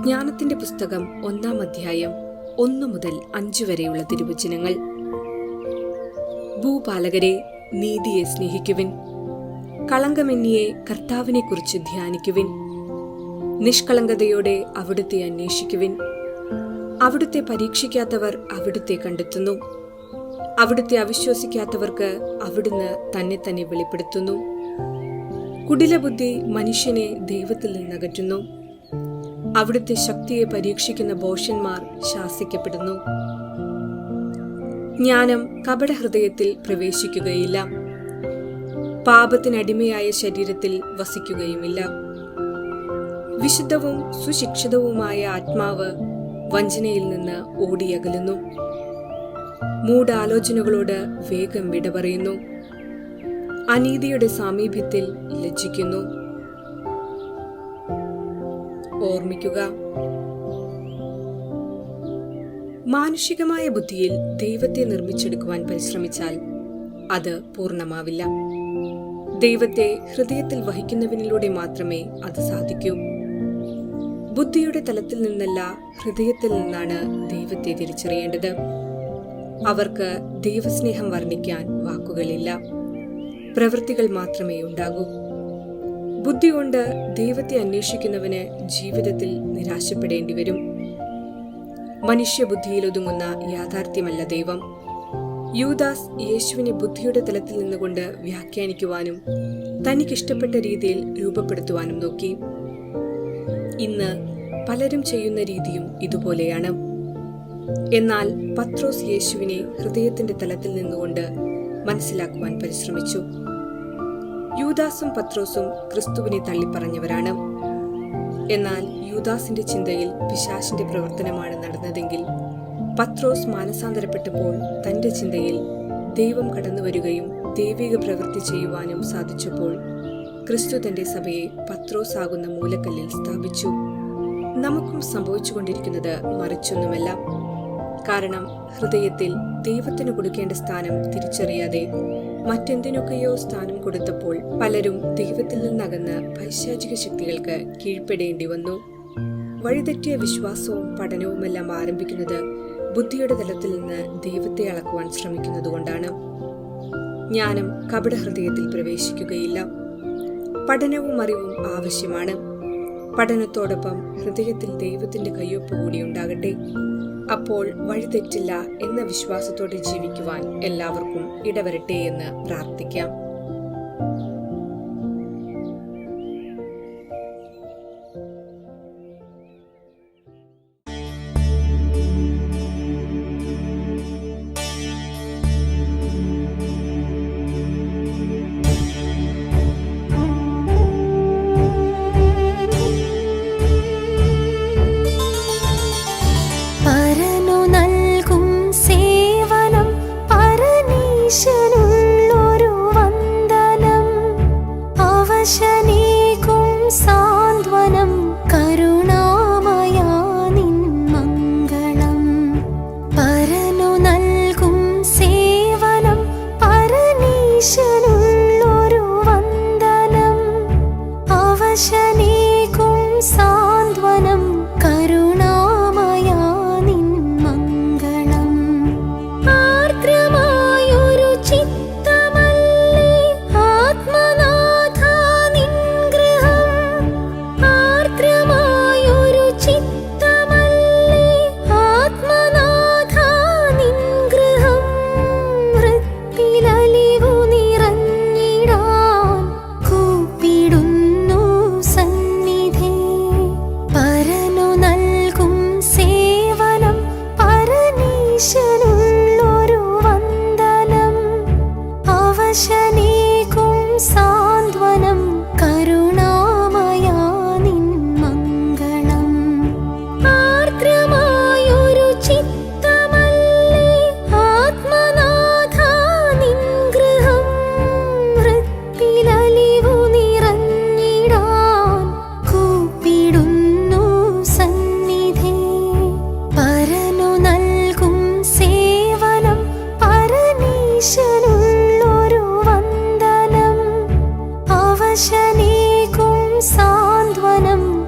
ജ്ഞാനത്തിന്റെ പുസ്തകം ഒന്നാം അധ്യായം ഒന്നു മുതൽ അഞ്ചു വരെയുള്ള തിരുവചനങ്ങൾ. ഭൂപാലകരെ നീതിയെ സ്നേഹിക്കുവിൻ. കളങ്കമെന്നിയെ കർത്താവിനെക്കുറിച്ച് ധ്യാനിക്കുവിൻ. നിഷ്കളങ്കതയോടെ അവിടുത്തെ അന്വേഷിക്കുവിൻ. അവിടുത്തെ പരീക്ഷിക്കാത്തവർ അവിടുത്തെ കണ്ടെത്തുന്നു. അവിടുത്തെ അവിശ്വസിക്കാത്തവർക്ക് അവിടുന്ന് തന്നെ തന്നെ വെളിപ്പെടുത്തുന്നു. കുടിലബുദ്ധി മനുഷ്യനെ ദൈവത്തിൽ നിന്നകറ്റുന്നു. അവിടുത്തെ ശക്തിയെ പരീക്ഷിക്കുന്ന ബോഷന്മാർ ശാസിക്കപ്പെടുന്നു. ജ്ഞാനം കപടഹൃദയത്തിൽ പ്രവേശിക്കുകയില്ല. പാപത്തിനടിമയായ ശരീരത്തിൽ വസിക്കുകയുമില്ല. വിശുദ്ധവും സുശിക്ഷിതവുമായ ആത്മാവ് വഞ്ചനയിൽ നിന്ന് ഓടിയകലുന്നു. മൂഢാലോചനകളോട് വേഗം വിട പറയുന്നു അനീതിയുടെ സാമീപ്യത്തിൽ ലജ്ജിക്കുന്നു. ഓർമ്മിക്കുക. മാനുഷികമായ ബുദ്ധിയിൽ ദൈവത്തെ നിർമ്മിച്ചെടുക്കുവാൻ പരിശ്രമിച്ചാൽ അത് പൂർണമാവില്ല. ദൈവത്തെ ഹൃദയത്തിൽ വഹിക്കുന്നവനിലൂടെ മാത്രമേ അത് സാധിക്കൂ. ബുദ്ധിയുടെ തലത്തിൽ നിന്നല്ല ഹൃദയത്തിൽ നിന്നാണ് ദൈവത്തെ തിരിച്ചറിയേണ്ടത്. അവർക്ക് ദൈവസ്നേഹം വർണിക്കാൻ വാക്കുകളില്ല. പ്രവൃത്തികൾ മാത്രമേ ഉണ്ടാകൂ. ബുദ്ധി കൊണ്ട് ദൈവത്തെ അന്വേഷിക്കുന്നവന് ജീവിതത്തിൽ നിരാശപ്പെടേണ്ടി വരും. മനുഷ്യബുദ്ധിയിൽ ഒതുങ്ങുന്ന യാഥാർത്ഥ്യമല്ല ദൈവം. യൂദാസ് യേശുവിനെ ബുദ്ധിയുടെ തലത്തിൽ നിന്നുകൊണ്ട് വ്യാഖ്യാനിക്കുവാനും തനിക്കിഷ്ടപ്പെട്ട രീതിയിൽ രൂപപ്പെടുത്തുവാനും നോക്കി. ഇന്ന് പലരും ചെയ്യുന്ന രീതിയും ഇതുപോലെയാണ്. എന്നാൽ പത്രോസ് യേശുവിനെ ഹൃദയത്തിന്റെ തലത്തിൽ നിന്നുകൊണ്ട് മനസ്സിലാക്കുവാൻ പരിശ്രമിച്ചു. യൂദാസും പത്രോസും ക്രിസ്തുവിനെ തള്ളിപ്പറഞ്ഞവരാണ്. എന്നാൽ യൂദാസിന്റെ ചിന്തയിൽ പിശാശിന്റെ പ്രവർത്തനമാണ് നടന്നതെങ്കിൽ പത്രോസ് മാനസാന്തരപ്പെട്ടപ്പോൾ തന്റെ ചിന്തയിൽ ദൈവം കടന്നുവരികയും ദൈവിക പ്രവൃത്തി ചെയ്യുവാനും സാധിച്ചപ്പോൾ ക്രിസ്തു തന്റെ സഭയെ പത്രോസ് ആകുന്ന മൂലക്കല്ലിൽ സ്ഥാപിച്ചു. നമുക്കും സംഭവിച്ചുകൊണ്ടിരിക്കുന്നത് മറിച്ചൊന്നുമല്ല. കാരണം ഹൃദയത്തിൽ ദൈവത്തിന് കൊടുക്കേണ്ട സ്ഥാനം തിരിച്ചറിയാതെ മറ്റെന്തിനൊക്കെയോ സ്ഥാനം കൊടുത്തപ്പോൾ പലരും ദൈവത്തിൽ നിന്നകന്ന് പൈശാചിക ശക്തികൾക്ക് കീഴ്പ്പെടേണ്ടി വന്നു. വഴിതെറ്റിയ വിശ്വാസവും പഠനവുമെല്ലാം ആരംഭിക്കുന്നത് ബുദ്ധിയുടെ തലത്തിൽ നിന്ന് ദൈവത്തെ അളക്കുവാൻ ശ്രമിക്കുന്നതുകൊണ്ടാണ് ജ്ഞാനം കപട ഹൃദയത്തിൽ പ്രവേശിക്കുകയില്ല. പഠനവും അറിവും ആവശ്യമാണ്. പഠനത്തോടൊപ്പം ഹൃദയത്തിൽ ദൈവത്തിന്റെ കയ്യൊപ്പ് കൂടി ഉണ്ടാകട്ടെ. അപ്പോൾ വഴിതെറ്റില്ല എന്ന വിശ്വാസത്തോടെ ജീവിക്കുവാൻ എല്ലാവർക്കും ഇടവരട്ടെ എന്ന് പ്രാർത്ഥിക്കാം. आशनीकुं सान्त्वनम्